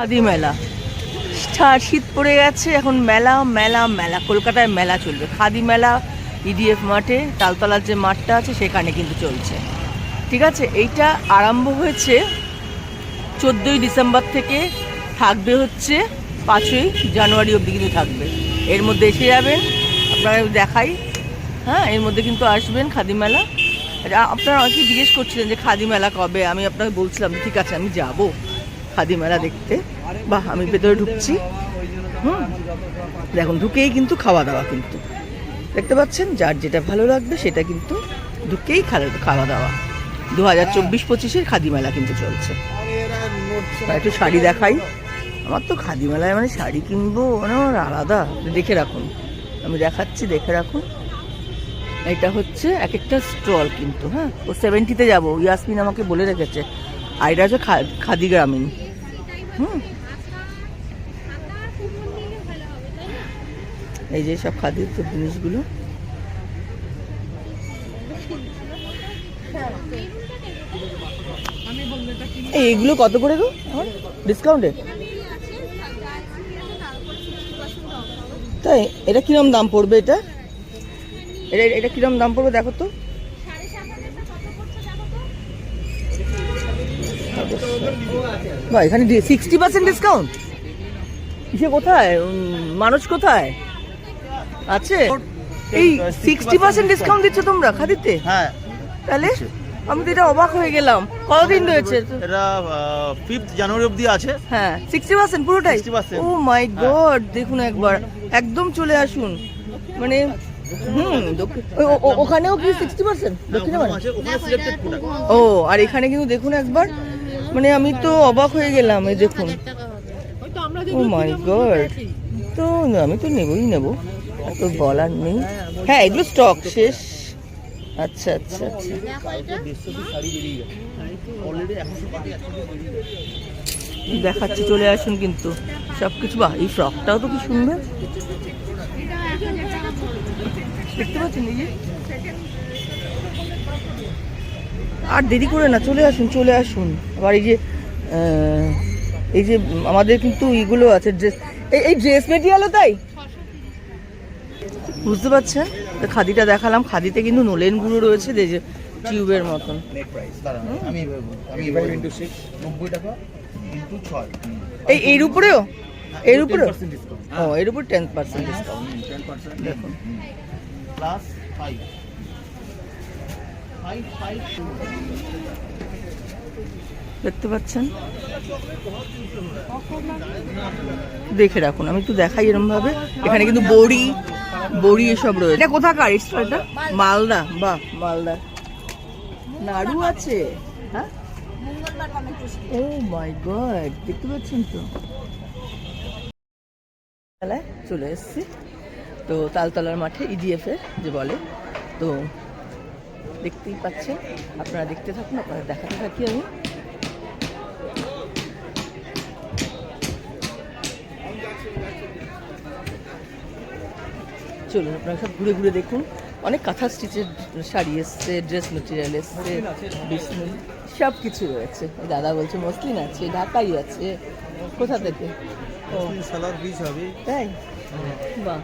খাদি মেলা। শীত পড়ে গেছে, এখন মেলা মেলা মেলা। কলকাতায় মেলা চলবে। খাদি মেলা, ইডিএফ মাঠে, তালতলার যে মাঠটা আছে, সেখানে কিন্তু চলছে। ঠিক আছে? এইটা আরম্ভ হয়েছে চোদ্দোই ডিসেম্বর থেকে, থাকবে হচ্ছে পাঁচই জানুয়ারি অবধি কিন্তু থাকবে। এর মধ্যে এসে যাবেন আপনারা দেখাই। হ্যাঁ এর মধ্যে কিন্তু আসবেন খাদি মেলা। আপনারা অনেকেই জিজ্ঞেস করছিলেন যে খাদি মেলা কবে? আমি আপনাকে বলছিলাম ঠিক আছে, আমি যাব। খাদি মেলা দেখতে। বাহ, আমি ভেতরে ঢুকছি। হুম। দেখুন, ঢুকেই কিন্তু খাওয়া দাওয়া কিন্তু। দেখতে পাচ্ছেন? যার যেটা ভালো লাগবে, সেটা কিন্তু ঢুকেই খাওয়া দাওয়া। দু হাজার চব্বিশ পঁচিশের খাদি মেলা কিন্তু চলছে। একটু শাড়ি দেখাই। আমার তো খাদি মেলায় মানে শাড়ি কিনবো মানে আমার আলাদা। দেখে রাখুন। আমি দেখাচ্ছি, দেখে রাখুন। এটা হচ্ছে এক একটা স্টল কিন্তু হ্যাঁ? ও সেভেন্টিতে যাব। ইয়াসমিন আমাকে বলে রেখেছে আর এটা হচ্ছে খাদি গ্রামীণ। এই যে সব খাদির তো জিনিসগুলো। এই এগুলো কত করে গো? ডিসকাউন্টে তাই, এটা কিরম দাম পড়বে এটা? এটা এটা কিরম দাম পড়বে দেখো তো। বা এখানে সিক্সটি পার্সেন্ট ডিসকাউন্ট কিসে কোথায়? মানুষ কোথায়? আছে? এই সিক্সটি পার্সেন্ট ডিসকাউন্ট দিচ্ছ তোমরা খাদিতে? হ্যাঁ। তাহলে? আমি তো এটা অবাক হয়ে গেলাম। কতদিন রয়েছে? এটা ফিফথ জানুয়ারি অবধি আছে। হ্যাঁ সিক্সটি পার্সেন্ট পুরোটাই? 60% ও মাই গড দেখুন একবার। একদম চলে আসুন। মানে হুম ওখানেও কি সিক্সটি পার্সেন্ট দক্ষিণে প্রোডাক্ট ও আর এখানে কিন্তু দেখুন একবার। মানে আমি তো অবাক হয়ে গেলাম, এই দেখুন। ও মাই গড তো আমি তো নেবই নেব তো বলার নেই। হ্যাঁ এগুলো স্টক শেষ। আচ্ছা আচ্ছা আচ্ছা। দেখাচ্ছি, চলে আসুন কিন্তু। সব কিছু বাহ, এই ফ্রকটাও তো কি সুন্দর। দেখতে পাচ্ছেন আর দেরি করে না, চলে আসুন চলে আসুন। আবার এই যে এই যে আমাদের কিন্তু ইগুলো আছে ড্রেস এই এই ড্রেস মেটেরিয়ালও তাই? বুঝতে পারছেন? তো খাদিটা দেখালাম খাদিতে কিন্তু নোলেন গুঁড়ো রয়েছে যে টিউবের মতন। এই এর উপরেও? এর উপরেও? ও এর উপর টেন পার্সেন্ট ডিসকাউন্ট দেখুন। প্লাস ফাইভ ফাইভ ফাইভ দেখতে পাচ্ছেন? দেখে রাখুন, আমি একটু দেখাই এরম ভাবে এখানে কিন্তু বড়ি বড়ি এসব রয়েছে। এটা কোথাকার? স্টলটা? মালদা। বাহ, মালদা। নাড়ু আছে। হ্যাঁ? ও মাই দেখতে পাচ্ছেন তো? চলে এসেছি। তো তালতলার মাঠে ইডিএফ এর যে বলে, তো দেখতেই পাচ্ছেন। আপনারা দেখতে থাকুন, আপনারা দেখাতে থাকি আমি। চলুন আপনারা সব ঘুরে ঘুরে দেখুন। অনেক কাঁথা স্টিচের শাড়ি এসছে ড্রেস মেটেরিয়াল এসছে বিষ্ণু সব কিছু রয়েছে। দাদা বলছে মসলিন আছে ঢাকাই আছে। কোথা থেকে? তাই? বাহ।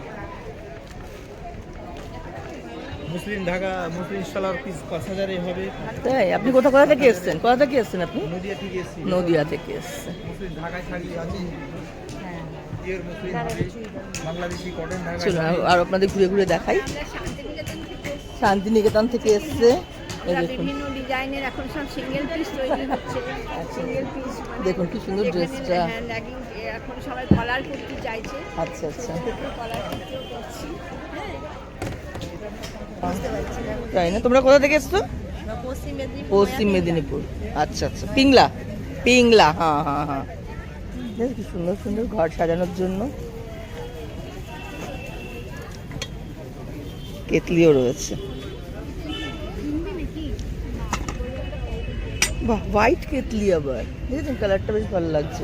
মুসলিম ঢাকা মুসলিম সালার পিস পাঁচ হাজারে হবে। তাই? আপনি কোথা কোথা থেকে এসছেন? কোথা থেকে এসছেন আপনি? নদিয়া থেকে এসছি। নদিয়া থেকে এসছেন। মুসলিম ঢাকায় শাড়ি আছে। চলুন আর- আর আপনাদের ঘুরে ঘুরে দেখাই। শান্তিনিকেতন থেকে এসছে। দেখুন। বিভিন্ন ডিজাইনের এখন সব সিঙ্গেল পিস তৈরি হচ্ছে। সিঙ্গেল পিস দেখুন কি সুন্দর ড্রেসটা হ্যাঁ লেগিং এখন সবাই কলার কুর্তি চাইছে। আচ্ছা আচ্ছা। কলার কুর্তিও করছি। তাই না? তোমরা কোথা থেকে এসছো? পশ্চিম মেদিনীপুর। আচ্ছা আচ্ছা। পিংলা। পিংলা হ্যাঁ হ্যাঁ হ্যাঁ। বেশ কি সুন্দর সুন্দর ঘর সাজানোর জন্য। কেতলিও রয়েছে। বাহ হোয়াইট কেতলি আবার। দেখেছেন কালারটা বেশ ভালো লাগছে।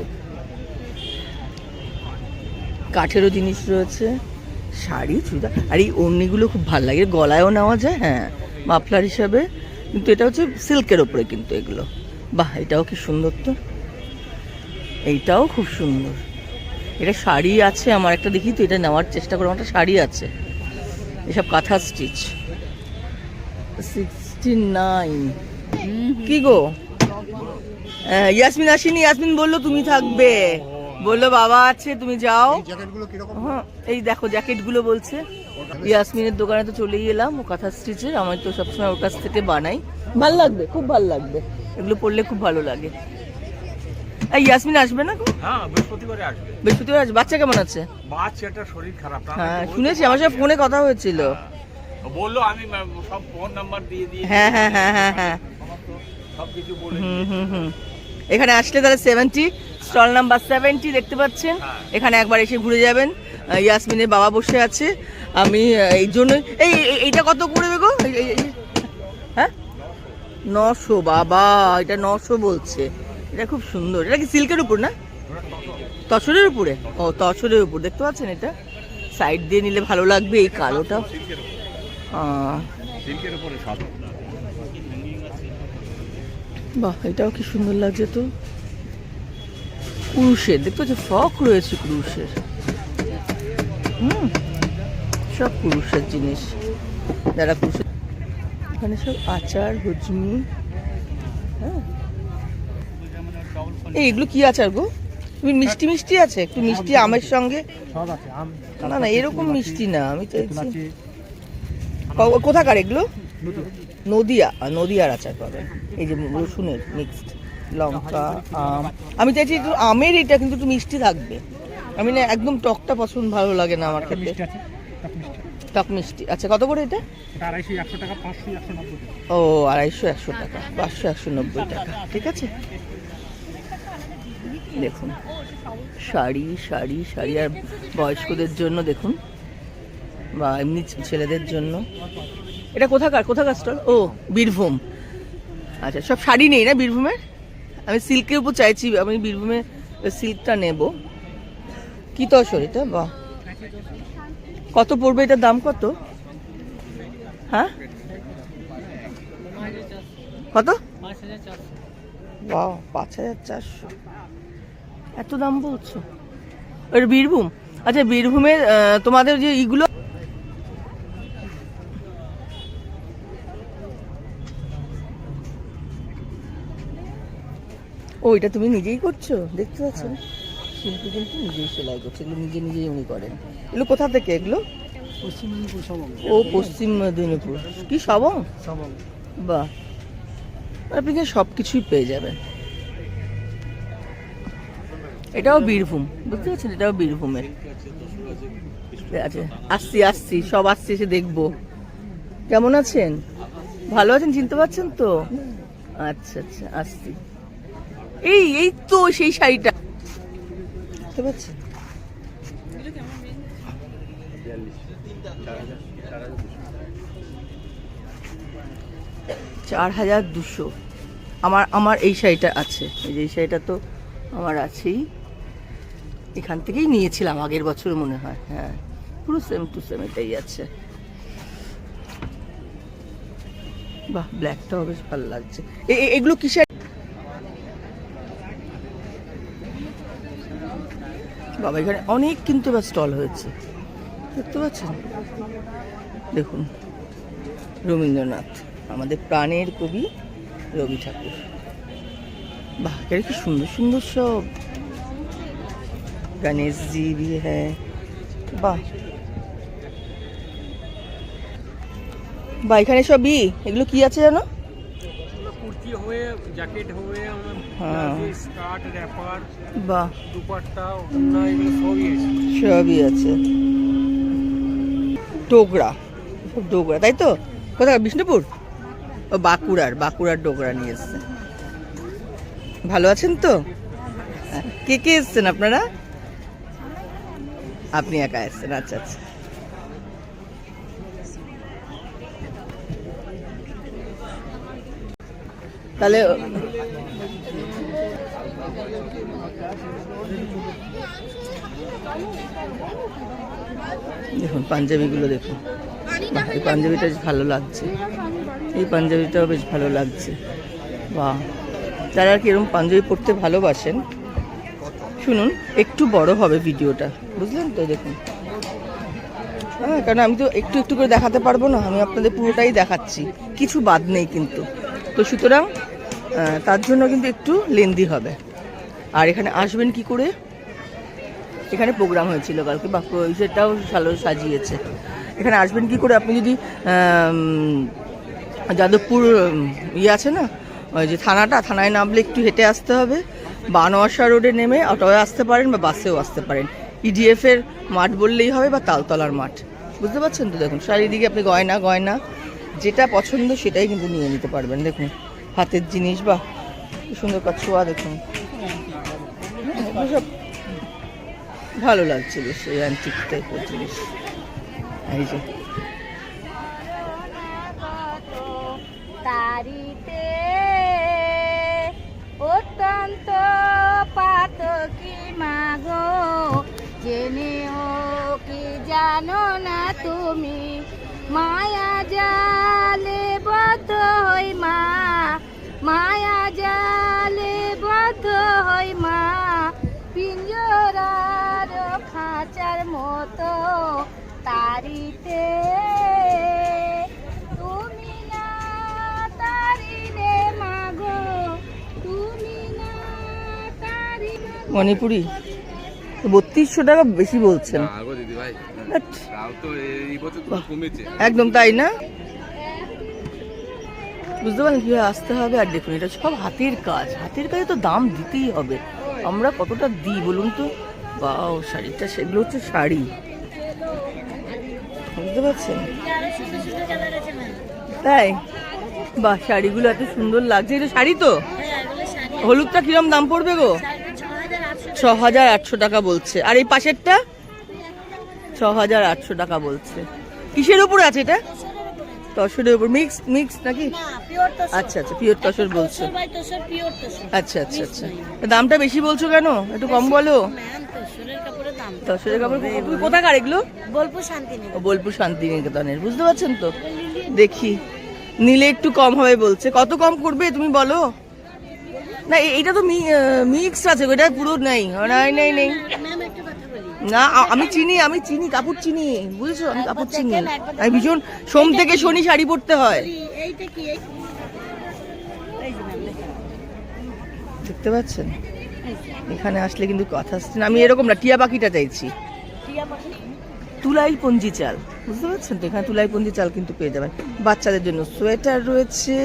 কাঠেরও জিনিস রয়েছে, শাড়ি, চুড়িদার। আর এই ওড়নিগুলো খুব ভালো লাগে। গলায়ও নেওয়া যায় হ্যাঁ মাফলার হিসাবে। কিন্তু এটা হচ্ছে সিল্কের ওপরে কিন্তু এগুলো। বাহ, এটাও কি সুন্দর তো। এইটাও খুব সুন্দর। এটা শাড়ি আছে আমার একটা দেখি তো এটা নেওয়ার চেষ্টা করব। একটা শাড়ি আছে। এসব কাঁথা স্টিচ সিক্সটি নাইন কি গো? ইয়াসমিন আসেনি। ইয়াসমিন বলল তুমি থাকবে। বলল বাবা আছে তুমি যাও। হ্যাঁ এই দেখো জ্যাকেটগুলো বলছে। ইয়াসমিনের দোকানে তো চলেই এলাম ও কাঁথা স্টিচের আমি তো সবসময় ওর কাছ থেকে বানাই। ভালো লাগবে খুব ভালো লাগবে। এগুলো পরলে খুব ভালো লাগে। এই ইয়াসমিন আসবে না হ্যাঁ বৃহস্পতিবারে আসবে। বৃহস্পতিবার আসবে। বাচ্চা কেমন আছে? বাচ্চাটার শরীর খারাপ হ্যাঁ শুনেছি আমার সাথে ফোনে কথা হয়েছিল। বলল আমি সব ফোন নাম্বার দিয়ে দিয়ে হ্যাঁ হ্যাঁ হ্যাঁ হ্যাঁ হ্যাঁ। সব কিছু বলে হুম হুম হুম। এখানে আসলে তাহলে সেভেন্টি স্টল নাম্বার সেভেন্টি দেখতে পাচ্ছেন। এখানে একবার এসে ঘুরে যাবেন। ইয়াসমিনের বাবা বসে আছে। আমি এই জন্য এই এই- এইটা কত করে এই- হ্যাঁ? নশো বাবা এটা নশো বলছে। এটা খুব সুন্দর। এটা কি সিল্কের উপর না? তসরের উপরে? ও তসরের উপর। দেখতে পাচ্ছেন এটা? সাইড দিয়ে নিলে ভালো লাগবে এই কালোটা। বাহ এটাও কি সুন্দর লাগছে তো। কুরুশের দেখতে পাচ্ছ ফ্রক রয়েছে কুরুশের। হুম সব কুরুশের জিনিস। যারা কুরুশের এখানে সব আচার হুজমি এই এগুলো কি আচার গো? তুমি মিষ্টি মিষ্টি আছে? একটু মিষ্টি আমের সঙ্গে? সব আছে আম না না এরকম মিষ্টি না আমি চাইছি কোথাকার এগুলো? নদিয়া। আর নদিয়ার আচার পাবেন এই যে রসুনের মিক্সড লঙ্কা আম। আমি চাইছি একটু আমের এটা কিন্তু একটু মিষ্টি থাকবে। আমি না একদম টকটা পছন্দ ভালো লাগে না আমার খেতে। টক মিষ্টি। আচ্ছা কত করে এটা? ও আড়াইশো একশো টাকা পাঁচশো একশো নব্বই টাকা। ঠিক আছে? দেখুন শাড়ি শাড়ি শাড়ি আর বয়স্কদের জন্য দেখুন বা এমনি ছেলেদের জন্য। এটা কোথাকার কোথাকার স্টল ও বীরভূম। আচ্ছা সব শাড়ি নেই না বীরভূমের? আমি সিল্কের উপর চাইছি আমি বীরভূমে সিল্কটা নেব। কি তসর এটা? বাহ। কত পড়বে এটার দাম কত? হ্যাঁ? কত? বাহ পাঁচ হাজার চারশো। এত দাম বলছো? ওর বীরভূম? আচ্ছা বীরভূমের তোমাদের যে ইগুলো ও এটা তুমি নিজেই করছ? দেখতে পাচ্ছ? না? শিল্পী কিন্তু নিজেই সেলাই করছে এগুলো নিজে নিজেই উনি করেন। এগুলো কোথা থেকে এগুলো? পশ্চিম মেদিনীপুর সবং। ও পশ্চিম মেদিনীপুর। কি সবং? সবং। বাহ। আপনি সব কিছুই পেয়ে যাবেন। এটাও বীরভূম। বুঝতে পারছেন? এটাও বীরভূমের। আছে, আসছি আসছি, সব আসছি, এসে দেখব। কেমন আছেন? ভালো আছেন? চিনতে পারছেন তো? আচ্ছা আচ্ছা আসছি। এই এই তো সেই শাড়িটা। বুঝতে পারছেন? চার হাজার দুশো। আমার আমার এই শাড়িটা আছে। এই যে এই শাড়িটা তো আমার আছেই। এখান থেকেই নিয়েছিলাম, আগের বছর মনে হয় হ্যাঁ। পুরো সেম টু সেম এটাই আছে। বাহ ব্ল্যাকটাও বেশ ভালো লাগছে। এগুলো কিসের? বাবা, এখানে অনেক কিন্তু এবার স্টল হয়েছে। দেখতে পাচ্ছেন? দেখুন, রবীন্দ্রনাথ, আমাদের প্রাণের কবি রবি ঠাকুর। বাহ কি সুন্দর সুন্দর সব। গণেশ জি ভি হ্যাঁ বাহ বা এখানে সবই এগুলো কি আছে জানো? কুর্তি হয়ে জ্যাকেট হয়ে। স্কার্ট র্যাপার বাহ। দুপাট্টা ওড়না এগুলো সবই আছে। সবই আছে। ডোগরা। ডোগরা তাই তো? কোথায় বিষ্ণুপুর? ও বাঁকুড়ার বাঁকুড়ার ডোগরা নিয়ে এসছে। ভালো আছেন তো। কে কে এসছেন আপনারা? আপনি একা এসছেন আচ্ছা আচ্ছা। তাহলে, দেখুন, পাঞ্জাবিগুলো দেখুন। এই পাঞ্জাবিটা বেশ ভালো লাগছে। এই পাঞ্জাবিটাও বেশ ভালো লাগছে। বাহ। যারা আর কি এরকম পাঞ্জাবি পরতে ভালোবাসেন শুনুন, একটু বড় হবে ভিডিওটা। বুঝলেন তো, দেখুন। হ্যাঁ কারণ আমি তো একটু একটু করে দেখাতে পারব না, আমি আপনাদের পুরোটাই দেখাচ্ছি। কিছু বাদ নেই কিন্তু। তো সুতরাং তার জন্য কিন্তু একটু লেন্দি হবে। আর এখানে আসবেন কি করে? এখানে প্রোগ্রাম হয়েছিল কালকে বা সেটাও ভালো সাজিয়েছে। এখানে আসবেন কি করে? আপনি যদি যাদবপুর ইয়ে আছে না? ওই যে থানাটা, থানায় নামলে একটু হেঁটে আসতে হবে। বানোয়াশা রোডে নেমে অটোয় আসতে পারেন বা বাসেও আসতে পারেন। ইডিএফ এর মাঠ বললেই হবে বা তালতলার মাঠ। বুঝতে পারছেন তো? দেখুন, চারিদিকে আপনি গয়না গয়না, যেটা পছন্দ সেটাই কিন্তু নিয়ে নিতে পারবেন। দেখুন, হাতের জিনিস বা সুন্দর কাছোয়া দেখুন। সব ভালো লাগছে বেশ এই অ্যান্টিক টাইপের জিনিস। এই যে। তারিতে অত্যন্ত পাতকি মাগো? জেনেও কি জানো না তুমি? মায়া জালে বদ্ধ হই মা। মায়া জালে বদ্ধ হই মা। পিঞ্জরার খাঁচার মতো তারিতে মণিপুরি। বত্রিশশো টাকা বেশি বলছেন। একদম তাই না? বুঝতে পারলেন কীভাবে আসতে হবে? আর দেখুন এটা সব হাতের কাজ। হাতের কাজে তো দাম দিতেই হবে। আমরা কতটা দিই বলুন তো? বাও শাড়িটা সেগুলো হচ্ছে শাড়ি। বুঝতে পারছেন? তাই? বাহ শাড়িগুলো এত সুন্দর লাগছে। এটা শাড়ি তো? হলুদটা কিরম দাম পড়বে গো? ছ হাজার আটশো টাকা বলছে। আর এই পাশেরটা? ছ হাজার আটশো টাকা বলছে। কিসের উপর আছে এটা? তসরের উপর। মিক্স মিক্স নাকি? আচ্ছা আচ্ছা পিওর তসর বলছো। আচ্ছা আচ্ছা আচ্ছা। দামটা বেশি বলছো কেন? একটু কম বলো। তসরের কাপড় কোথাকার এগুলো? বোলপুর শান্তিনিকেতনের বুঝতে পারছেন তো? দেখি। নিলে একটু কম হবে বলছে। কত কম করবে তুমি বলো? না এ- এটা তো মিক্স আছে ওটা পুরো নেই। নাই নেই নেই। না আমি চিনি আমি চিনি কাপড় চিনি বুঝেছ? আমি কাপড় চিনি। আমি ভীষণ সোম থেকে শনি শাড়ি পরতে হয়। এইটা দেখতে পাচ্ছেন? এখানে আসলে কিন্তু কথা আসছে না। আমি এরকম না টিয়া পাখিটা চাইছি। তুলাই পঞ্জি চাল। বুঝতে পারছেন তো? এখানে তুলাই পঞ্জি চাল কিন্তু পেয়ে যাবেন। বাচ্চাদের জন্য। সোয়েটার রয়েছে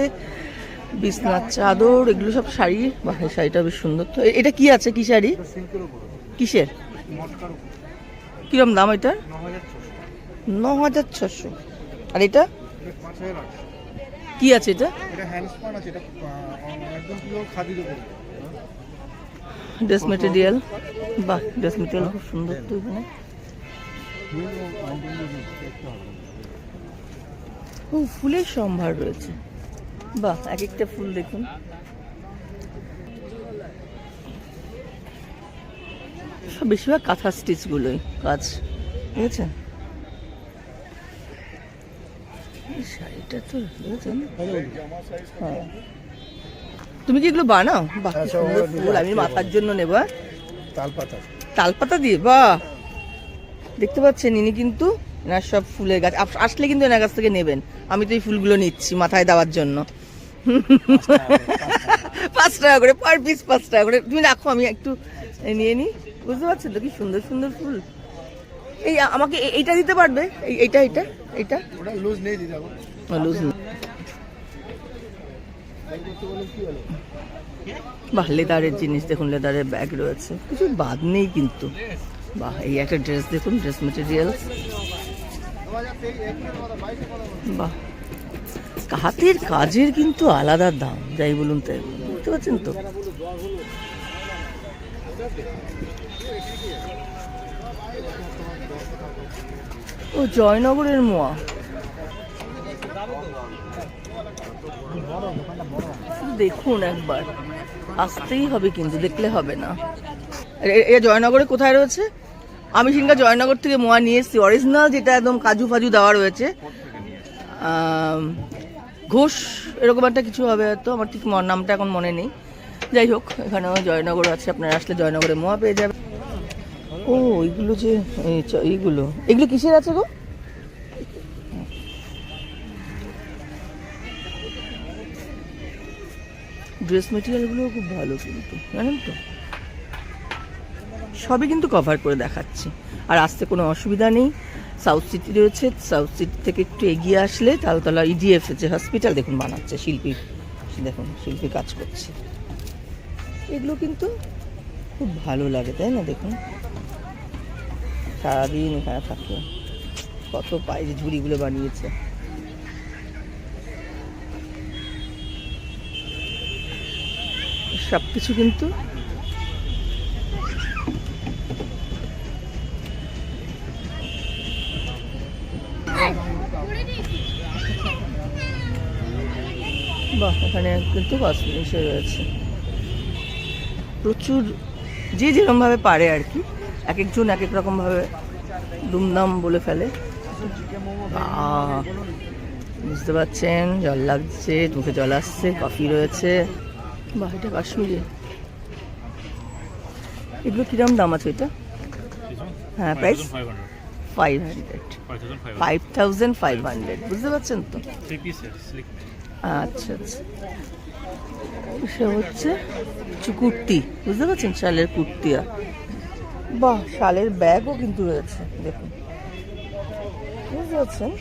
বিছনার চাদর, এগুলো সব শাড়ি। বাহ শাড়িটা বেশ সুন্দর তো। এটা কি আছে? কি শাড়ি? কিসের? কিরম দাম এটা ন হাজার ছশো। আর এটা? কি আছে এটা? ড্রেস মেটেরিয়াল বাহ ড্রেস মেটেরিয়াল খুব সুন্দর তো এখানে। ও, ফুলের সম্ভার রয়েছে। বাহ এক একটা ফুল দেখুন। সব বেশিরভাগ কাঁথা স্টিচগুলোই কাজ। শাড়িটা তো বুঝেছেন হ্যাঁ। তুমি কি এগুলো বানাও? বাহ সুন্দর ফুল। আমি মাথার জন্য নেব হ্যাঁ? তালপাতা। তালপাতা দিয়ে? বাহ! দেখতে পাচ্ছেন ইনি কিন্তু এনার সব ফুলের গাছ। আস- আসলে কিন্তু এনার কাছ থেকে নেবেন। আমি তো এই ফুলগুলো নিচ্ছি মাথায় দেওয়ার জন্য। পাঁচ টাকা করে পার পিস পাঁচ টাকা করে তুমি রাখো আমি একটু নিয়ে নিই। বুঝতে পারছ তো কি সুন্দর সুন্দর ফুল? এই আমাকে এইটা দিতে পারবে? এই এইটা এইটা এইটা? ওটা লুজ নেই বাহ লেদারের জিনিস দেখুন লেদারের ব্যাগ রয়েছে। কিছু বাদ নেই কিন্তু। বাহ এই একটা ড্রেস দেখুন ড্রেস মেটেরিয়াল বাহ। হাতের কাজের কিন্তু আলাদা দাম, যাই বলুন তাই বুঝতে পারছেন তো? ও, জয়নগরের মোয়া। দেখুন একবার, আসতেই হবে কিন্তু, দেখলে হবে না। এ- জয়নগরে কোথায় রয়েছে? আমি সিনকা জয়নগর থেকে মোয়া নিয়ে এসেছি। অরিজিনাল যেটা একদম কাজু ফাজু দেওয়া রয়েছে। ঘোষ এরকম একটা কিছু হবে হয়তো, আমার ঠিক নামটা এখন মনে নেই। যাই হোক, এখানেও জয়নগর আছে, আপনারা আসলে জয়নগরে মোয়া পেয়ে যাবে ও, এইগুলো যে এইগুলো। এগুলো কিসের আছে গো? ড্রেস মেটেরিয়ালগুলো খুব ভালো কিন্তু, জানেন তো? সবই কিন্তু কভার করে দেখাচ্ছি। আর আসতে কোনো অসুবিধা নেই। সাউথ সিটি রয়েছে, সাউথ সিটি থেকে একটু এগিয়ে আসলে তালতলা ইডিএফ যে হসপিটাল দেখুন বানাচ্ছে, শিল্পী, দেখুন শিল্পী কাজ করছে। এগুলো কিন্তু খুব ভালো লাগে, তাই না? দেখুন। সারাদিন এখানে থাকে। কত পায়ে যে ঝুড়িগুলো বানিয়েছে। সব কিছু কিন্তু বাহ এখানে কিন্তু বাস কসমেটিক্সে রয়েছে। প্রচুর যে যেরকমভাবে পারে আর কি এক একজন এক এক রকমভাবে দুমদাম বলে ফেলে। বুঝতে পারছেন জল লাগছে মুখে জল আসছে কফি রয়েছে। বাহ এটা কাশ্মীরি। এগুলো কিরম দাম আছে এটা? হ্যাঁ price five hundred five thousand five hundred বুঝতে পারছেন তো? আচ্ছা আচ্ছা। সে হচ্ছে কিছু কুর্তি বুঝতে পারছেন? শালের কুর্তিয়া বাহ শালের ব্যাগও কিন্তু রয়েছে দেখুন। বুঝতে পারছেন?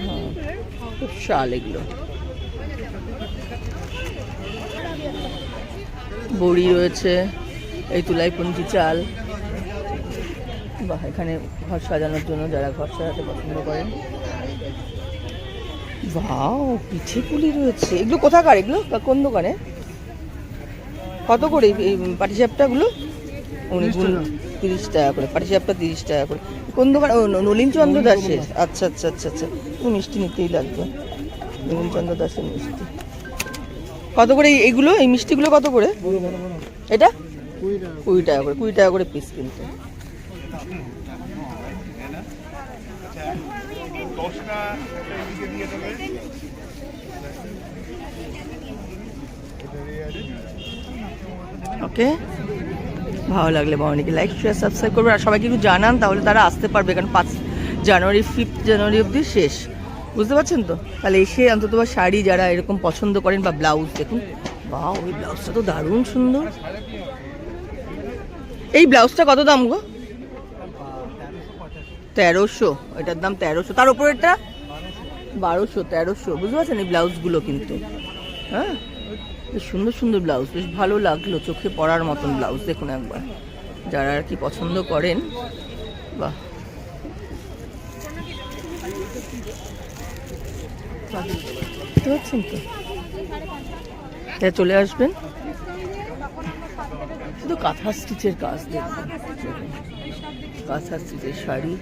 হ্যাঁ, খুব শাল এগুলো। বড়ি রয়েছে এই তুলাই পঞ্চি চাল। বাহ এখানে ঘর সাজানোর জন্য যারা ঘর সাজাতে পছন্দ করেন বাও পিঠে পুলি রয়েছে। এগুলো কোথাকার? এগুলো কোন দোকানে? কত করে এই- পাটিসাপটাগুলো? উনি তিরিশ টাকা। করে পাটিসাপটা তিরিশ টাকা করে। কোন দোকান? ও ন- নলিন চন্দ্র দাসের। আচ্ছা আচ্ছা আচ্ছা আচ্ছা। মিষ্টি নিতেই লাগবে। নলিন চন্দ্র দাসের মিষ্টি। কত করে এইগুলো এই মিষ্টিগুলো কত করে? এটা? কুড়ি টাকা। করে কুড়ি টাকা করে পিস কিন্তু। ওকে। ভালো লাগলে বাবানিকে লাইক শেয়ার সাবস্ক্রাইব করবেন। আর সবাইকে একটু জানান, তাহলে তারা আসতে পারবে, কারণ পাঁচ জানুয়ারি ফিফথ জানুয়ারি অবধি শেষ। বুঝতে পারছেন তো? তাহলে এসে অন্তত বা শাড়ি যারা এরকম পছন্দ করেন বা ব্লাউজ দেখুন। বা ওই ব্লাউজটা তো দারুণ সুন্দর। এই ব্লাউজটা কত দাম গো? তেরোশো, এটার দাম তেরোশো। তার উপরেরটা বারোশো, তেরোশো। বুঝতে পারছেন এই ব্লাউজগুলো কিন্তু? হ্যাঁ? বেশ সুন্দর সুন্দর ব্লাউজ, বেশ ভালো লাগল চোখে পড়ার মতন ব্লাউজ। দেখুন একবার, যারা আর কি পছন্দ করেন, বাহ। পারছেন তো? এটা চলে আসবেন। শুধু কাঁথা স্টিচের কাজ দেখবেন কাঁথা স্টিচের শাড়ি।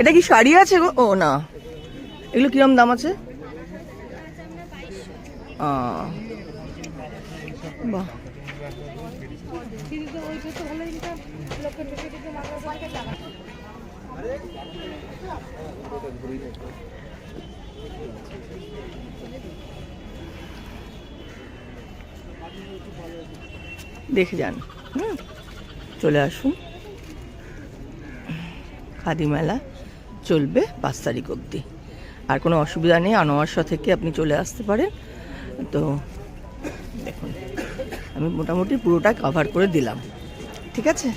এটা কি শাড়ি আছে ও, না। এগুলো কিরম দাম আছে? বাহ। দেখে যান। হুম। চলে আসুন। খাদি মেলা চলবে পাঁচ তারিখ অবধি। আর কোনো অসুবিধা নেই আনোয়ারশা থেকে আপনি চলে আসতে পারেন। তো দেখুন, আমি মোটামুটি পুরোটা কভার করে দিলাম। ঠিক আছে?